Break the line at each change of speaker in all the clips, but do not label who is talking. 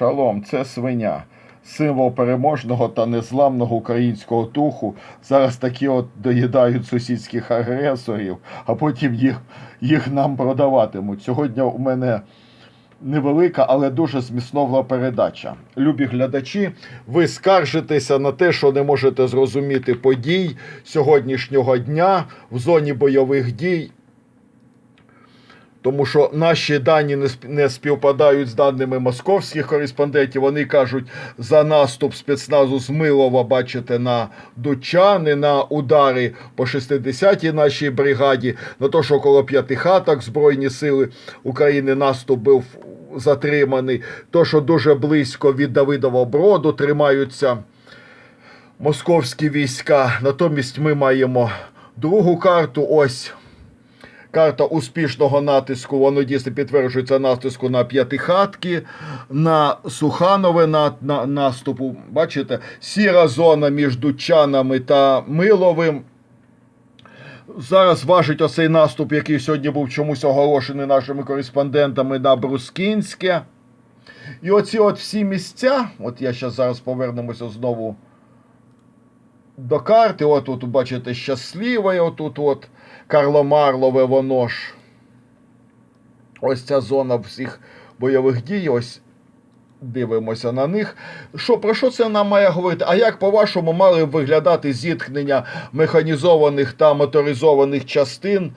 Шалом, це свиня. Символ переможного та незламного українського духу. Зараз такі от доїдають сусідських агресорів, а потім їх, їх нам продаватимуть. Сьогодні у мене невелика, але дуже зміснова передача. Любі глядачі, ви скаржитеся на те, що не можете зрозуміти подій сьогоднішнього дня в зоні бойових дій. Тому що наші дані не співпадають з даними московських кореспондентів. Вони кажуть за наступ спецназу з Милова, бачите, на Дучани, на удари по 60-й нашій бригаді, на те, що коло п'яти хаток Збройні сили України наступ був затриманий. То, що дуже близько від Давидова Броду тримаються московські війська. Натомість ми маємо другу карту. Ось карта успішного натиску. Воно дійсно підтверджується натиску на п'ятихатки, на Суханове на, на наступу. Бачите, сіра зона між Дучанами та Миловим. Зараз важить оцей наступ, який сьогодні був чомусь оголошений нашими кореспондентами на Брускінське. І оці от всі місця, от я зараз зараз повернемося знову до карти. От тут бачите щасливе, отут от Карломарлове, воно ж. Ось ця зона всіх бойових дій. Ось дивимося на них. Що, про що це нам має говорити? А як, по-вашому, мали виглядати зіткнення механізованих та моторизованих частин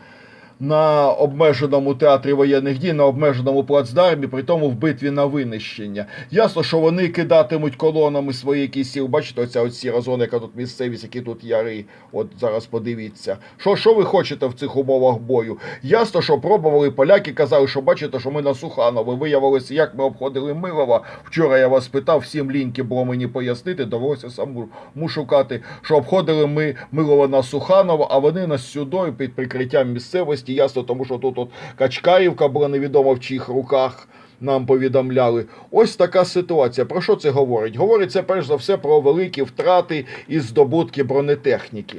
на обмеженому театрі воєнних дій, на обмеженому плацдармі, при тому в битві на винищення? Ясно, що вони кидатимуть колонами свої сіл. Бачите, оця от сіра зона, яка тут місцевість, які тут яри. От зараз подивіться. Що, що ви хочете в цих умовах бою? Ясно, що пробували поляки, казали, що бачите, що ми на Суханово. Виявилося, як ми обходили Милова. Вчора я вас питав, всім ліньки було мені пояснити, довелося самому шукати, що обходили ми Милова на Суханово, а вони нас сюди під прикриттям місцевості. Ясно, тому що тут от Качкаївка була невідомо в чиїх руках. Нам повідомляли. Ось така ситуація. Про що це говорить? Говорить це перш за все про великі втрати і здобутки бронетехніки.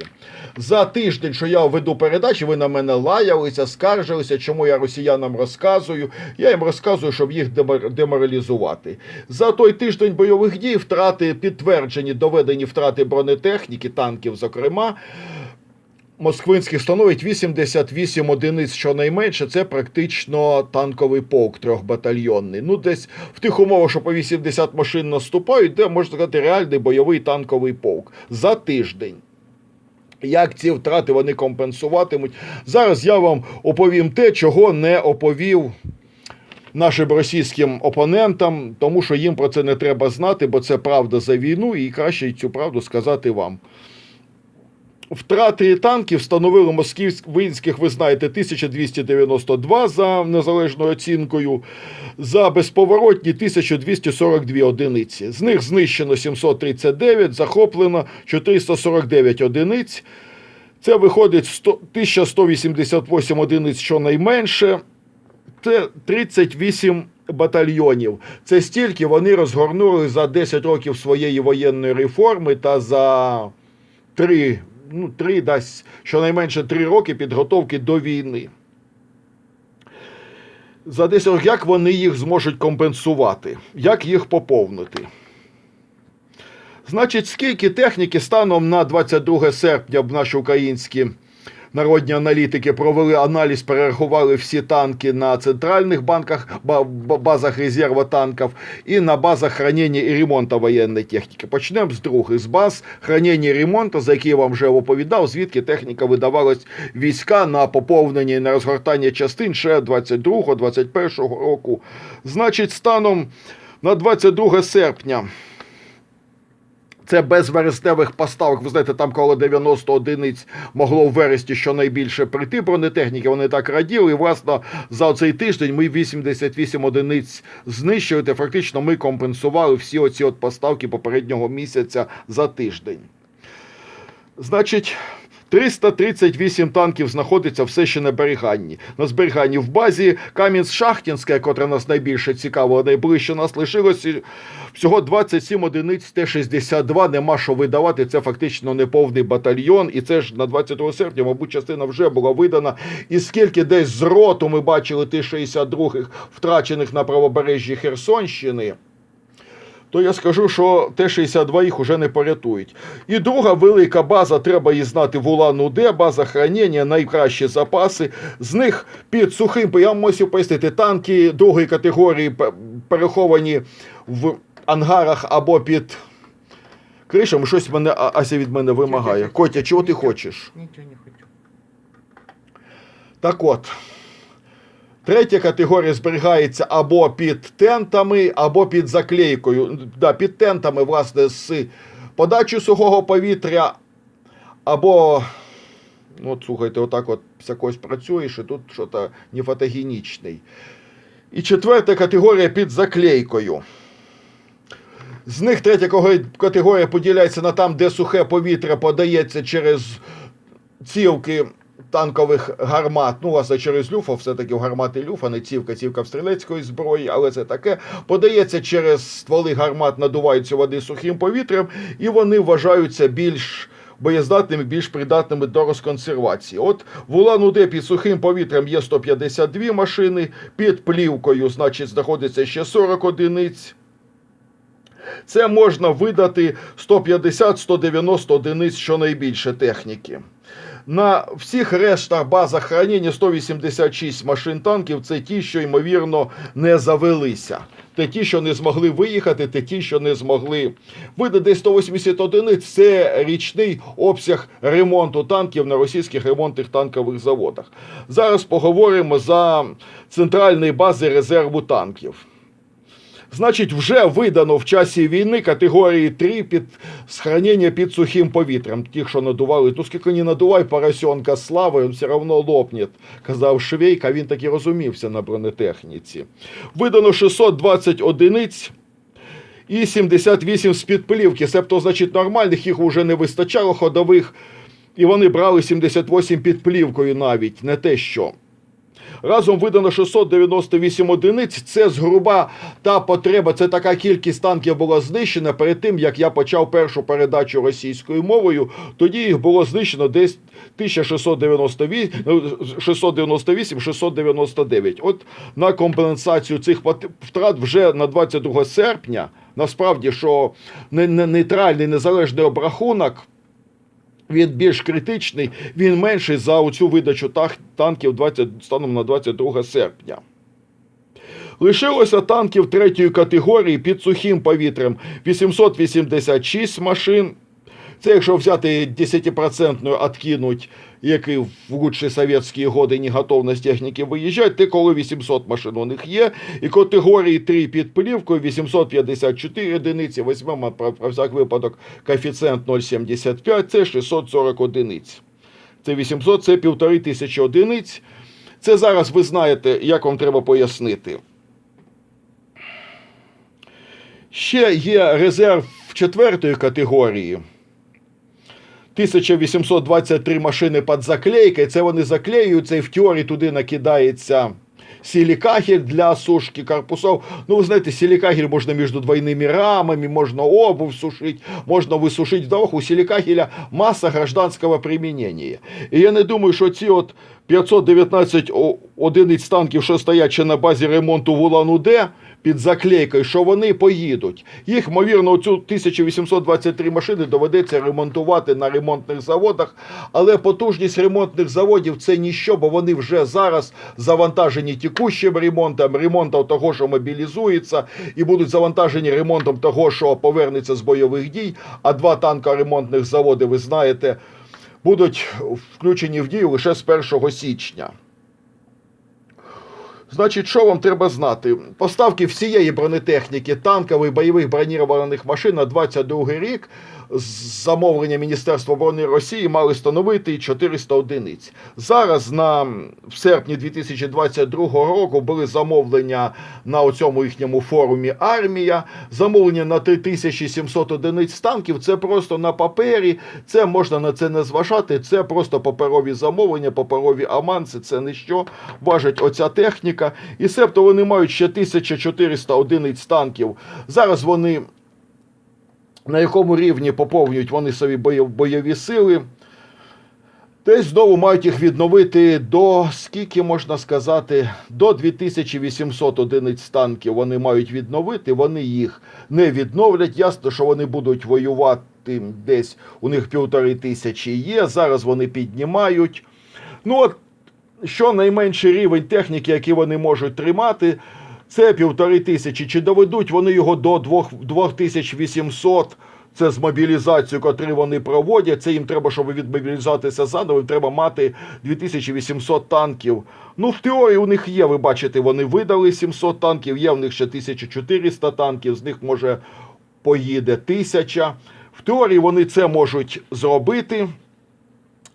За тиждень, що я веду передачі, ви на мене лаялися, скаржилися, чому я росіянам розказую. Я їм розказую, щоб їх демор- деморалізувати. За той тиждень бойових дій втрати підтверджені, доведені втрати бронетехніки, танків, зокрема. Москвинських становить 88 одиниць щонайменше. Це практично танковий полк трьохбатальйонний. Ну, десь в тих умовах, що по 80 машин наступають, де можна сказати реальний бойовий танковий полк за тиждень. Як ці втрати вони компенсуватимуть? Зараз я вам оповім те, чого не оповів нашим російським опонентам, тому що їм про це не треба знати, бо це правда за війну, і краще цю правду сказати вам. Втрати танків становили москвинських, ви знаєте, 1292 за незалежною оцінкою, за безповоротні 1242 одиниці. З них знищено 739, захоплено 449 одиниць. Це виходить 100 1188 одиниць щонайменше. Це 38 батальйонів. Це стільки вони розгорнули за 10 років своєї воєнної реформи та за 3, ну, 3 дасть щонайменше 3 роки підготовки до війни. За 10 років, як вони їх зможуть компенсувати? Як їх поповнити? Значить, скільки техніки станом на 22 серпня в наші українські народні аналітики провели аналіз, перерахували всі танки на центральних банках, ба- ба- базах резерва танків і на базах хранення і ремонту воєнної техніки. Почнемо з других з баз хранення і ремонту, за які я вам вже оповідав, звідки техніка видавалась війська на поповнення і на розгортання частин ще 22-21 року. Значить, станом на 22 серпня. Це без вересневих поставок. Ви знаєте, там коло 90 одиниць могло в вересні щонайбільше прийти бронетехніки. Вони так раділи. І, власне, за цей тиждень ми 88 одиниць знищили. Фактично ми компенсували всі оці от поставки попереднього місяця за тиждень. Значить, 338 танків знаходиться все ще на зберіганні. На зберіганні в базі Кам'янськ-Шахтінська, котра нас найбільше цікавила, найближче нас лишилося всього 27 одиниць Т-62. Нема що видавати. Це фактично неповний батальйон. І це ж на 22 серпня, мабуть, частина вже була видана. І скільки десь з роту ми бачили Т-62 втрачених на правобережжі Херсонщини. То я скажу, що Т-62 їх уже не порятують. І друга велика база, треба її знати в Улан-Удэ, база хранення, найкращі запаси. З них під сухим, я мусив пояснити, танки другої категорії переховані в ангарах або під кришами. Щось мене Ася від мене вимагає. Котя, чого ти хочеш?
Нічого не хочу.
Так от, третя категорія зберігається або під тентами, або під заклейкою. Да, під тентами, власне, з подачею сухого повітря, або, ну, от слухайте, отак от всякось працюєш, і тут щось не фотогенічний. І четверта категорія під заклейкою. З них третя категорія поділяється на там, де сухе повітря подається через цівки танкових гармат. Ну, власне, через люфа, все-таки в гармати люфа, не цівка, цівка в стрілецької зброї, але це таке. Подається через стволи гармат, надуваються води сухим повітрям, і вони вважаються більш. Боєздатними, більш придатними до розконсервації. От в Улан-Удэ під сухим повітрям є 152 машини, під плівкою, значить, знаходиться ще 40 одиниць. Це можна видати 150-190 одиниць щонайбільше техніки. На всіх рештах базах хранення 186 машин танків це ті, що ймовірно не завелися. Те ті, що не змогли виїхати, те ті, що не змогли видати десь 180 одиниць. Це річний обсяг ремонту танків на російських ремонтних танкових заводах. Зараз поговоримо за центральні бази резерву танків. Значить, вже видано в часі війни категорії 3 під схранення під сухим повітрям. Ті, що надували, ну скільки не надувай поросенка слави, він все одно лопне, казав Швейк, а він таки розумівся на бронетехніці. Видано 620 одиниць. І 78 з підплівки, себто, значить, нормальних їх вже не вистачало ходових, і вони брали 78 під плівкою навіть, не те що. Разом видано 698 одиниць. Це згруба та потреба. Це така кількість танків була знищена перед тим, як я почав першу передачу російською мовою. Тоді їх було знищено десь 1698-699. От на компенсацію цих втрат вже на 22 серпня. Насправді, що не- не- нейтральний незалежний обрахунок він більш критичний, він менший за оцю видачу танків 20, станом на 22 серпня. Лишилося танків третьої категорії під сухим повітрям 886 машин. Це якщо взяти 10% откинуть, які в лучші совєтські годи не готовність техніки виїжджати, те коли 800 машин у них є. І категорії 3 під плівкою 854 одиниці, візьмемо про всяк випадок коефіцієнт 0,75, це 640 одиниць. Це 800, це півтори тисячі одиниць. Це зараз ви знаєте, як вам треба пояснити. Ще є резерв четвертої категорії. 1823 машини під заклейкою. Це вони заклеюються і в теорії туди накидається силікагель для сушки корпусов. Ну, ви знаєте, силікагель можна між двойними рамами, можна обувь сушити, можна висушити дорогу. У силікагеля маса гражданського примінення. І я не думаю, що ці от 519 одиниць танків, що стоять ще на базі ремонту в Улан-Удэ, під заклейкою, що вони поїдуть. Їх, ймовірно, цю 1823 машини доведеться ремонтувати на ремонтних заводах, але потужність ремонтних заводів це ніщо, бо вони вже зараз завантажені текущим ремонтом, ремонтом того, що мобілізується, і будуть завантажені ремонтом того, що повернеться з бойових дій. А два танкоремонтних заводи, ви знаєте, будуть включені в дію лише з 1 січня. Значить, що вам треба знати? Поставки всієї бронетехніки, танкових, бойових бронірованих машин на 22 рік з замовлення Міністерства оборони Росії мали становити 400 одиниць. Зараз на в серпні 2022 року були замовлення на цьому їхньому форумі армія. Замовлення на 3700 одиниць танків. Це просто на папері. Це можна на це не зважати. Це просто паперові замовлення, паперові аманси. Це не що важить оця техніка. І себто вони мають ще 1400 одиниць танків. Зараз вони на якому рівні поповнюють вони собі бойові сили. Десь знову мають їх відновити до скільки можна сказати, до 2800 одиниць танків вони мають відновити. Вони їх не відновлять. Ясно, що вони будуть воювати десь у них півтори тисячі є. Зараз вони піднімають. Ну от що найменший рівень техніки, який вони можуть тримати, це півтори тисячі. Чи доведуть вони його до двох- 2800? Це з мобілізацією, котру вони проводять. Це їм треба, щоб відмобілізуватися заново. Їм треба мати 2800 танків. Ну, в теорії у них є, ви бачите, вони видали 700 танків, є в них ще 1400 танків, з них може поїде 1000. В теорії вони це можуть зробити.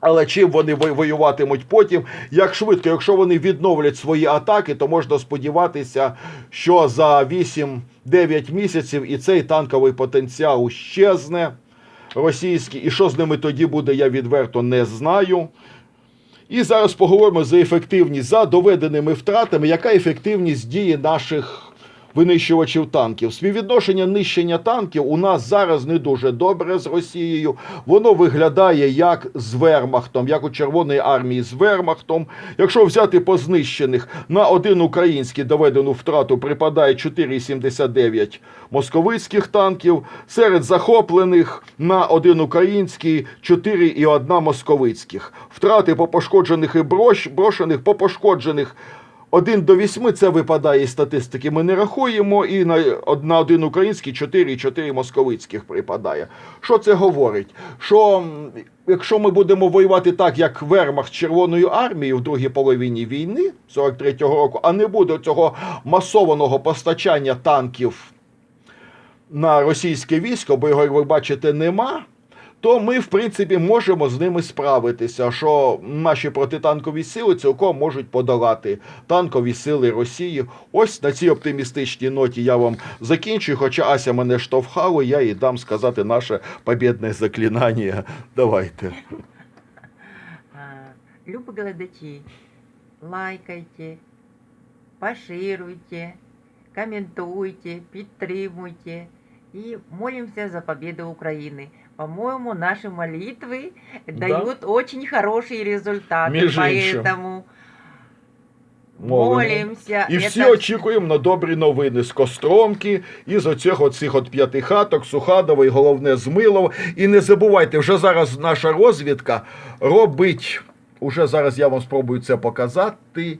Але чим вони воюватимуть потім? Як швидко, якщо вони відновлять свої атаки, то можна сподіватися, що за 8-9 місяців і цей танковий потенціал щезне російський. І що з ними тоді буде, я відверто не знаю. І зараз поговоримо за ефективність за доведеними втратами, яка ефективність дії наших винищувачів танків. Співвідношення нищення танків у нас зараз не дуже добре з Росією. Воно виглядає як з Вермахтом, як у Червоної армії з Вермахтом. Якщо взяти по знищених на один український доведену втрату припадає 4,79 московицьких танків, серед захоплених на один український 4,1 московицьких. Втрати по пошкоджених і брош- брошених, по пошкоджених 1 до 8 це випадає із статистики. Ми не рахуємо, і на, од- на один український 4,4 московицьких припадає. Що це говорить? Що якщо ми будемо воювати так, як Вермахт з Червоною армією в другій половині війни 43-го року, а не буде цього масованого постачання танків на російське військо, бо його, як ви бачите, нема. То ми, в принципі, можемо з ними справитися, що наші протитанкові сили цілком можуть подолати танкові сили Росії. Ось на цій оптимістичній ноті я вам закінчую. Хоча Ася мене штовхала, я їй дам сказати наше побєдне заклинання. Давайте.
Любі глядачі, лайкайте, пошируйте, коментуйте, підтримуйте и молимся за победу Украины. По-моему, наши молитвы
Да.
дают очень хорошие результаты,
Между іншим.
поэтому
Молимо.
молимся.
І
Это
всі очікуємо на добрі новини з Костромки, і з оцих оцих от п'яти хаток, Сухадова і головне з Милова. І не забувайте, вже зараз наша розвідка робить. Уже зараз я вам спробую це показати.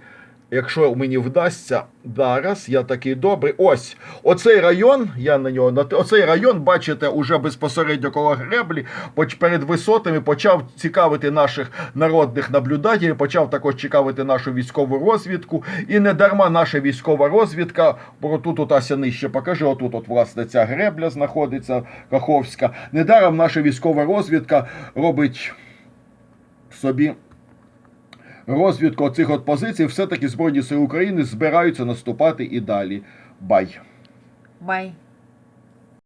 Якщо мені вдасться, зараз я такий добрий. Ось оцей район, я на нього нат- оцей район, бачите, уже безпосередньо коло греблі, перед висотами почав цікавити наших народних наблюдателів, почав також цікавити нашу військову розвідку. І не дарма наша військова розвідка, бо тут от Ася нижче покажи, отут от власне ця гребля знаходиться Каховська. Недаром наша військова розвідка робить собі розвідку оцих от позицій, все-таки Збройні Сили України збираються наступати і далі. Бай!
Бай.